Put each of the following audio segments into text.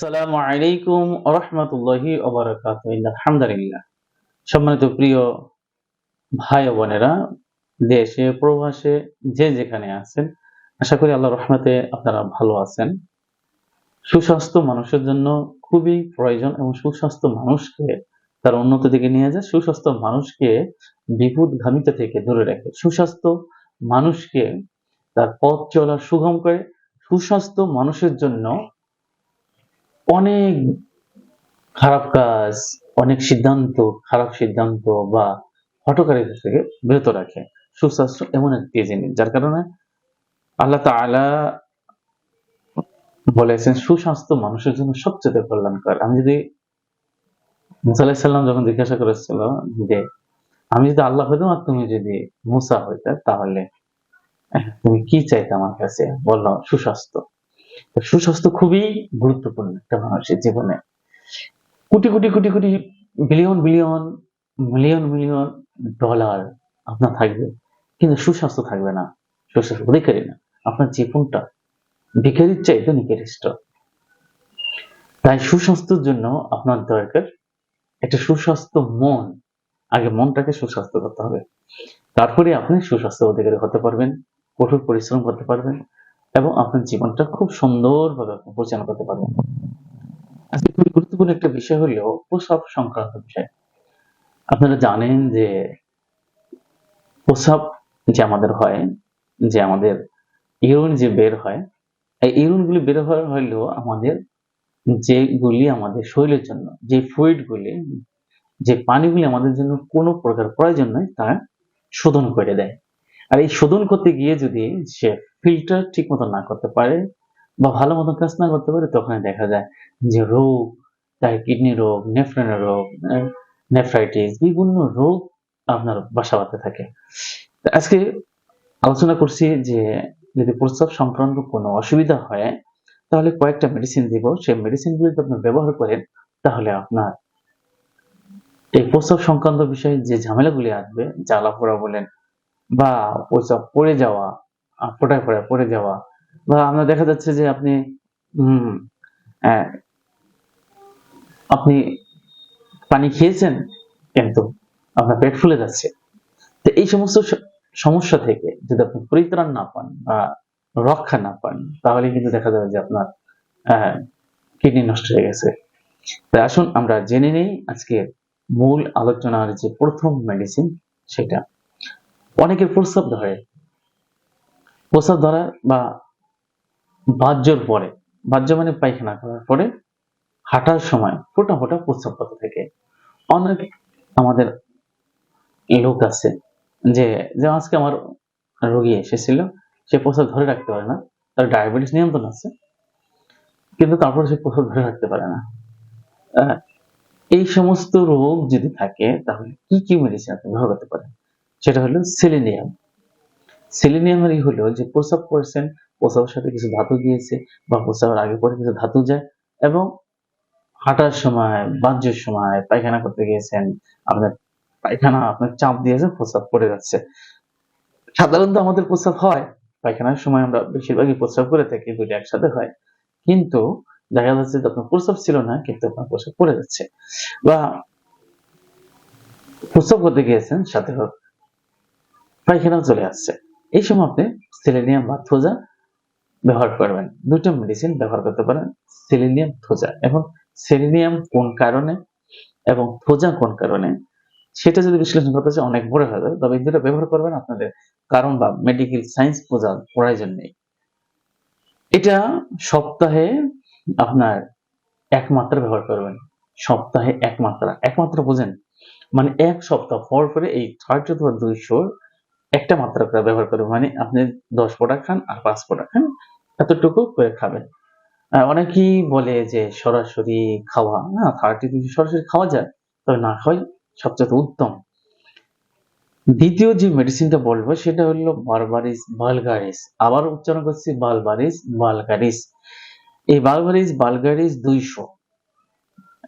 আসসালামু আলাইকুম রহমতুল্লাহি আলহামদুলিল্লাহ। সম্মানিত প্রিয় ভাই বোনেরা, দেশে, প্রবাসে যে যেখানে আছেন, আশা করি আল্লাহ রহমতে আপনারা ভালো আছেন। সুস্বাস্থ্য মানুষের জন্য খুবই প্রয়োজন এবং সুস্বাস্থ্য মানুষকে তার উন্নত দিকে নিয়ে যায়, সুস্বাস্থ্য মানুষকে বিপদগামিতা থেকে দূরে রাখে। সুস্বাস্থ্য মানুষকে তার পথ চলা সুগম করে, সুস্বাস্থ্য মানুষের জন্য অনেক খারাপ কাজ অনেক সিদ্ধান্ত খারাপ সিদ্ধান্ত বা হটকারিতা থেকে বিরত রাখে। সুস্বাস্থ্য এমন একটি জিনিস যার কারণে আল্লাহ তাআলা বলেছেন সুস্বাস্থ্য মানুষের জন্য সবচেয়ে কল্যাণকর। আমি যদি মুসা আলাইহিস যখন জিজ্ঞাসা করেছিল যে আমি যদি আল্লাহ হইতাম আর তুমি যদি মুসা হইতে তাহলে আহ, তুমি কি চাইতে আমার কাছে? বলল সুস্বাস্থ্য। সুস্বাস্থ্য খুবই গুরুত্বপূর্ণ একটা মানুষের জীবনে। Crore crore crore crore billion billion million million dollar আপনার থাকবে। কিন্তু সুস্বাস্থ্য থাকবে না। সুস্বাস্থ্য অধিকারী না। আপনার জীবনটা ভিখারির চাইতে নিকৃষ্ট। তাই সুস্বাস্থ্যের জন্য আপনার দরকার একটা সুস্বাস্থ্য মন। আগে মনটাকে সুস্বাস্থ্য করতে হবে। তারপরে আপনি সুস্বাস্থ্য অধিকারী হতে পারবেন, কঠোর পরিশ্রম করতে পারবেন এবং আপনার জীবনটা খুব সুন্দরভাবে আপনি পরিচালনা করতে পারবেন। আজকে খুবই গুরুত্বপূর্ণ একটা বিষয় হলো প্রসব সংক্রান্ত বিষয়। আপনারা জানেন যে প্রসাব যে আমাদের হয়, যে আমাদের ইউরিন যে বের হয়, এই ইউরিন গুলি বের হওয়ার হলেও আমাদের যেগুলি আমাদের শরীরের জন্য, যে ফ্লুইড গুলি যে পানিগুলি আমাদের জন্য কোনো প্রকার প্রয়োজন নয় তা শোধন করে দেয়। আর এই শোধন করতে গিয়ে যদি সে ফিল্টার ঠিক মতো না করতে পারে বা ভালো মতো কাজ না করতে পারে তখন দেখা যায় যে রোগ, তাই কিডনি রোগ নেফ্রনের রোগ নেফ্রাইটিস বিভিন্ন রোগ আপনার বাসা বাঁধতে থাকে। আজকে আলোচনা করছি যে যদি প্রস্রাব সংক্রান্ত কোনো অসুবিধা হয়, তাহলে কয়েকটা মেডিসিন দিব। সেই মেডিসিনগুলো যদি আপনি ব্যবহার করেন, তাহলে আপনার এই প্রস্রাব সংক্রান্ত বিষয়ে যে ঝামেলাগুলি আসবে জ্বালা পোড়া বলেন বা প্রস্রাব পড়ে যাওয়া ফোটায় ফোটায় পড়ে যাওয়া। বা আমরা দেখা যাচ্ছে যে আপনি হম আপনি পানি খেয়েছেন, কিন্তু আপনার পেট ফুলে যাচ্ছে। তো এই সমস্ত সমস্যা থেকে যদি আপনি পরিত্রাণ না পান বা রক্ষা না পান, তাহলে কিন্তু দেখা যাবে যে আপনার কিডনি নষ্ট হয়ে গেছে। আসুন আমরা জেনে নেই আজকে মূল আলোচনার যে প্রথম মেডিসিন সেটা। অনেকের প্রস্তাব ধরে প্রস্রাব ধরা বা বাহ্যর পরে, বাহ্য মানে পায়খানা করার পরে হাঁটার সময় ফোটা ফোটা প্রস্রাব করতে থাকে। অনেক আমাদের লোক আছে যে যে আজকে আমার রোগী এসেছিল, সে প্রস্রাব ধরে রাখতে পারে না, তার ডায়াবেটিস নিয়ন্ত্রণ আছে, কিন্তু তারপরে সে প্রস্রাব ধরে রাখতে পারে না। এই সমস্ত রোগ যদি থাকে, তাহলে কি কি মেডিসিন আপনি ব্যবহার করতে পারেন? সেটা হলো সেলিনিয়াম। সেলিনিয়ামের এই হলো যে প্রস্রাব করেছেন প্রস্রাবের সাথে কিছু ধাতু গিয়েছে বা প্রস্রাবের আগে পরে কিছু ধাতু যায় এবং হাঁটার সময় বাহ্যের সময়, পায়খানা করতে গিয়েছেন, আপনার পায়খানা, আপনার চাপ দিয়েছে প্রস্রাব পড়ে যাচ্ছে। সাধারণত আমাদের প্রস্রাব হয়, পায়খানার সময় আমরা বেশিরভাগই প্রস্রাব করে থাকি দুটো একসাথে হয়। কিন্তু দেখা যাচ্ছে যে আপনার প্রস্রাব ছিল না, কিন্তু আপনার প্রস্রাব পড়ে যাচ্ছে। বা প্রস্রাব করতে গিয়েছেন, সাথে হোক পায়খানাও চলে আসছে। এই সময় আপনি সেলেনিয়াম বা থোজা ব্যবহার করবেন। দুটো মেডিসিন ব্যবহার করতে পারেন সেলেনিয়াম থোজা এবং সেলেনিয়াম কোন কারণে এবং থোজা কোন কারণে, সেটা যদি বিশ্লেষণ করতে চাই, অনেক বড় হয়ে তবে এই দুটো ব্যবহার করবেন আপনাদের কারণ বা মেডিকেল সায়েন্স বোঝার প্রয়োজন নেই। এটা সপ্তাহে আপনার এক মাত্রা ব্যবহার করবেন। সপ্তাহে এক মাত্রা এক মাত্রা বোঝেন। মানে এক সপ্তাহ পর পরে এই থার্ড অথবা দুইশো একটা মাত্রা করে ব্যবহার করবেন মানে আপনি দশ ফোঁটা খান আর পাঁচ ফোঁটা খান, এতটুকু করে খাবেন। অনেকেই বলে যে সরাসরি খাওয়া, না থার্টি সরাসরি খাওয়া যায়, তবে না খাওয়াই সবচেয়ে উত্তম। দ্বিতীয় যে মেডিসিনটা বলব, সেটা হলো বারবারিস বালগারিস আবার উচ্চারণ করছি বালবারিস বালগারিস এই বালবারিস বালগারিস দুইশো।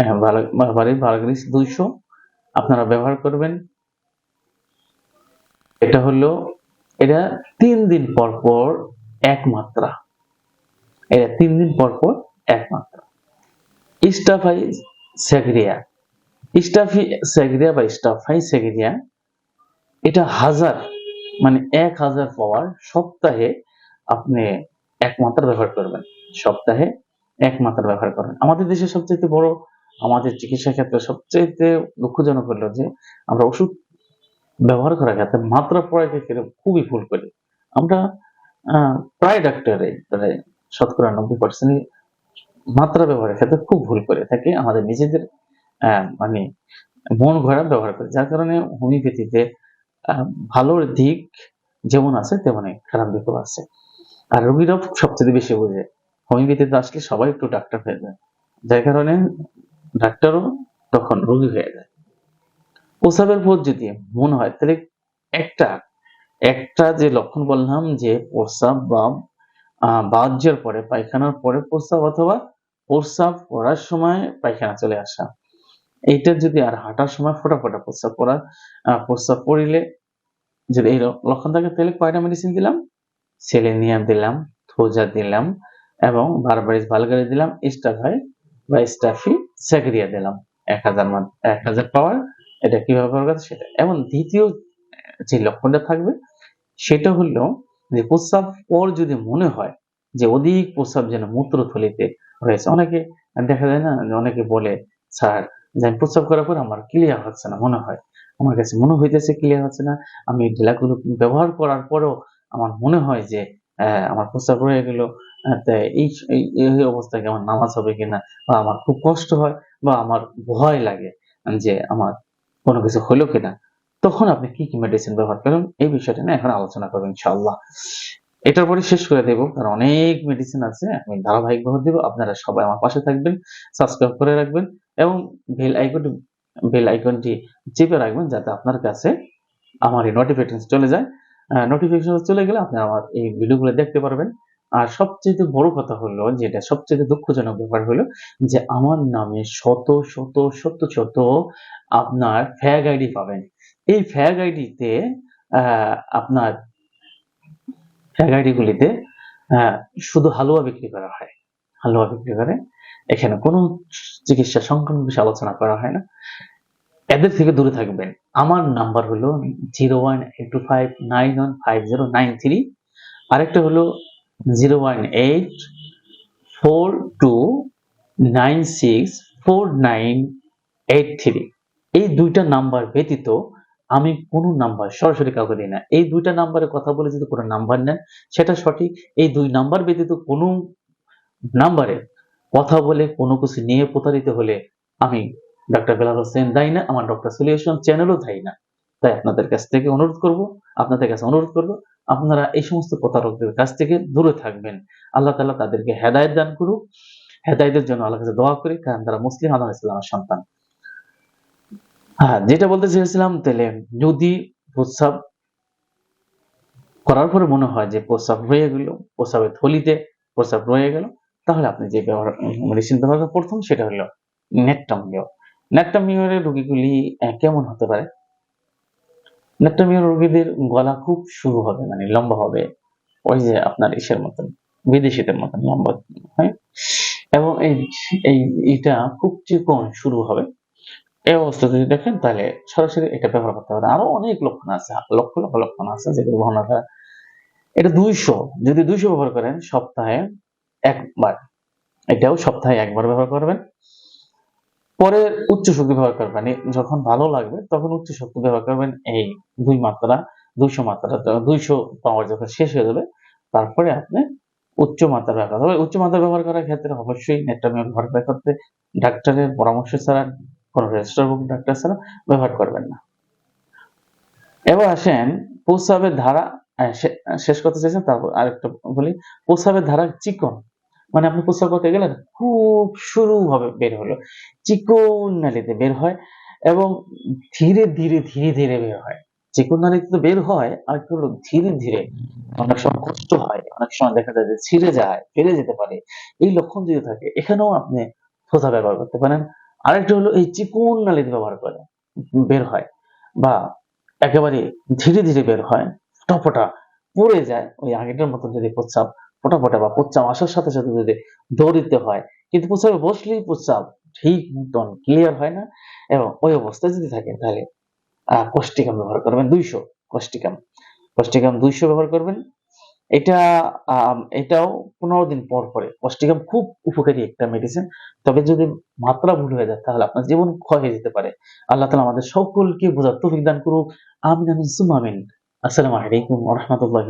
হ্যাঁ বাল- বালবারিস বালগারিস দুইশো। আপনারা ব্যবহার করবেন এটা হলো, এটা তিন দিন পর পর এক মাত্রা। এটা তিন দিন পর পর এক মাত্রা। স্টাফাই স্যাগরিয়া স্টাফি স্যাগরিয়া বা স্টাফাই স্যাগরিয়া এটা হাজার মানে এক হাজার পাওয়ার সপ্তাহে আপনি এক মাত্রা ব্যবহার করবেন। সপ্তাহে এক মাত্রা ব্যবহার করবেন। আমাদের দেশে সবচেয়ে বড়, আমাদের চিকিৎসা ক্ষেত্রে সবচেয়ে দুঃখজনক হলো যে আমরা ওষুধ ব্যবহার করার ক্ষেত্রে মাত্রা প্রয়োগের ক্ষেত্রে খুবই ভুল করি। আমরা প্রায় ডাক্তারে, প্রায় শতকরা নব্বই পার্সেন্ট মাত্রা ব্যবহারের ক্ষেত্রে খুব ভুল করে থাকি। আমাদের নিজেদের মানে মন ঘোরা ব্যবহার করে। যার কারণে হোমিওপ্যাথিতে ভালোর দিক যেমন আছে, তেমনই খারাপ দিকও আছে। আর রোগীরাও সবচেয়ে বেশি বোঝে, হোমিওপ্যাথিতে আসলে সবাই একটু ডাক্তার হয়ে যায়। যার কারণে ডাক্তারও তখন রোগী হয়ে যায়। প্রস্রাবের পর যদি মনে হয়, তাহলে একটা একটা যে লক্ষণ বললাম যে প্রস্রাব বা বাহ্যের পরে, পায়খানার পরে প্রস্রাব অথবা প্রস্রাব করার সময় পায়খানা চলে আসা। এইটা যদি আর হাঁটার সময় ফোটা ফোটা প্রস্রাব করা প্রস্রাব পড়িলে যদি এই লক্ষণ থাকে, তাহলে কয়টা মেডিসিন দিলাম? সেলেনিয়াম দিলাম, থোজা দিলাম এবং বারবারিস ভালগারি দিলাম, স্টাফাই বা স্টাফি স্যাগরিয়া দিলাম। এক হাজার এক হাজার পাওয়ার এটা কীভাবে করতে সেটা। এবং দ্বিতীয় যে লক্ষণটা থাকবে, সেটা হলো যে প্রস্রাব পর যদি মনে হয় যে অধিক প্রস্রাব যেন মূত্রথলিতে হয়েছে অনেকে দেখা যায় না অনেকে বলে, স্যার, যে আমি প্রস্রাব করার পর আমার ক্লিয়ার হচ্ছে না, মনে হয়। আমার কাছে মনে হইতেছে ক্লিয়ার হচ্ছে না। আমি ঢেলাগুলো ব্যবহার করার পরেও আমার মনে হয় যে আমার প্রস্রাব রয়ে গেল। এই এই এই অবস্থায় আমার নামাজ হবে কিনা? বা আমার খুব কষ্ট হয়, বা আমার ভয় লাগে যে আমার কোনো কিছু হলো কিনা, তখন আপনি কি কি মেডিসিন ব্যবহার করেন এই বিষয়টা নিয়ে এখন আলোচনা করব ইনশাআল্লাহ। এটার পরে শেষ করে দেবো, কারণ অনেক মেডিসিন আছে, আমি ধারাবাহিক ভাবে দেবো, আপনারা সবাই আমার পাশে থাকবেন সাবস্ক্রাইব করে রাখবেন এবং বেল আইকনটি বেল আইকনটি চেপে রাখবেন যাতে আপনার কাছে আমার এই নোটিফিকেশন চলে যায়। নোটিফিকেশন চলে গেলে আপনি আমার এই ভিডিওগুলো দেখতে পারবেন। আর সবচেয়ে বড় কথা হলো যেটা সবচেয়ে দুঃখজনক ব্যাপার হলো যে আমার নামে শত শত শত শত আপনার ফ্যাগ আইডি পাবেন। এই ফ্যাগ আইডিতে আপনার ফ্যাগ আইডি গুলিতে আহ, শুধু হালুয়া বিক্রি করা হয়। হালুয়া বিক্রি করে। এখানে কোনো চিকিৎসা সংক্রান্ত বিষয়ে আলোচনা করা হয় না। এদের থেকে দূরে থাকবেন। আমার নাম্বার হলো zero one eight two five nine one five zero nine three আরেকটা হলো zero one eight four two nine six four nine eight three এই দুইটা নাম্বার ব্যতীত আমি কোনো নাম্বার সরাসরি কাউকে দিই না। এই দুইটা নাম্বারে কথা বলে যদি কোনো নাম্বার নেন, সেটা সঠিক। এই দুই নাম্বার ব্যতীত কোনো নাম্বারে কথা বলে কোনো কিছু নিয়ে প্রতারিত হলে আমি ডক্টর বেলাল হোসেন দায়ী না, আমার ডক্টর সলিউশন চ্যানেলও দায়ী না। তাই আপনাদের কাছ থেকে অনুরোধ করব, আপনাদের কাছে অনুরোধ করব, আপনারা এই সমস্ত প্রতারকদের কাছ থেকে দূরে থাকবেন। আল্লাহ তাআলা তাদেরকে হেদায়েত দান করুক। হেদায়েতের জন্য আল্লাহ কাছে দোয়া করি, কারণ তারা মুসলিম আল্লাহ ইসলামের সন্তান। হ্যাঁ যেটা বলতে চেয়েছিলাম, তাহলে যদি প্রস্রাব করার পরে মনে হয় যে প্রস্রাব রয়ে গেল, প্রস্রাবের থলিতে প্রস্রাব রয়ে গেল, তাহলে আপনি যে ব্যবহার মেডিসিন ব্যবহার প্রথম সেটা হলো নেট্টামিও নেট্টামিওর রোগীগুলি কেমন হতে পারে? নেট্টামিওর রোগীদের গলা খুব শুরু হবে মানে লম্বা হবে, ওই যে আপনার ইসের মতন, বিদেশিদের মতন লম্বা, হয়? এবং এই এই এটা খুব চিকন শুরু হবে। এই অবস্থা যদি দেখেন, তাহলে সরাসরি এটা ব্যবহার করতে পারেন আরও অনেক লক্ষণ আছে, লক্ষ লক্ষ লক্ষণ আছে যেগুলো বর্ণনা এটা দুইশো, যদি দুইশো ব্যবহার করেন, সপ্তাহে একবার। এটাও সপ্তাহে একবার ব্যবহার করবেন। পরে উচ্চ শক্তি ব্যবহার করবেন মানে যখন ভালো লাগবে, তখন উচ্চ শক্তি ব্যবহার করবেন এই দুই মাত্রা, দুইশো মাত্রা দুইশো পাওয়ার যখন শেষ হয়ে যাবে, তারপরে আপনি উচ্চ মাত্রা ব্যবহার করবেন উচ্চ মাত্রা ব্যবহার করার ক্ষেত্রে অবশ্যই নেট্রামিয়ন ব্যবহার করতে, ডাক্তারের পরামর্শ ছাড়া, কোনো রেজিস্টার বুক ডাক্তার ছাড়া ব্যবহার করবেন না। এবার আসেন প্রস্রাবের ধারা শেষ করতে চাইছেন, তারপর আরেকটা বলি, প্রস্রাবের ধারা চিকন মানে আপনি প্রস্রাব করতে গেলেন, খুব শুরু ভাবে বের হলো। চিকন নালীতে বের হয় এবং ধীরে ধীরে ধীরে ধীরে বের হয়। চিকন নালীতে তো বের হয়, আর একটু হলো, ধীরে ধীরে অনেক সময় কষ্ট হয়, অনেক সময় দেখা যায় যে ছিঁড়ে যায়, ফেলে যেতে পারে। এই লক্ষণ যদি থাকে, এখানেও আপনি ফোঁথা ব্যবহার করতে পারেন। আরেকটা হলো এই চিকন নালীতে ব্যবহার করে বের হয় বা একেবারে ধীরে ধীরে বের হয়, টপটা পড়ে যায়, ওই আগেটার মতো যদি প্রস্রাব ফোটা বা প্রস্রাব আসার সাথে সাথে যদি দৌড় দিতে হয়, কিন্তু প্রস্রাবে বসলেই প্রস্রাব ঠিক মতন ক্লিয়ার হয় না এবং ওই অবস্থায় যদি থাকেন তাহলে কোষ্টিকাম ব্যবহার করবেন দুইশো কোষ্টিকাম কোষ্টিকাম দুইশো ব্যবহার করবেন। এটা এটাও পনেরো দিন পর পরে। কষ্টিকাম খুব উপকারী একটা মেডিসিন তবে যদি মাত্রা ভুল হয়ে যায় তাহলে আপনার জীবন ক্ষয় হয়ে যেতে পারে। আল্লাহ তালা আমাদের সকলকে বোঝার তৌফিক দান করুক। আমিন আমিন সুম আমিন। আসসালামু আলাইকুম রহমতুল্লাহ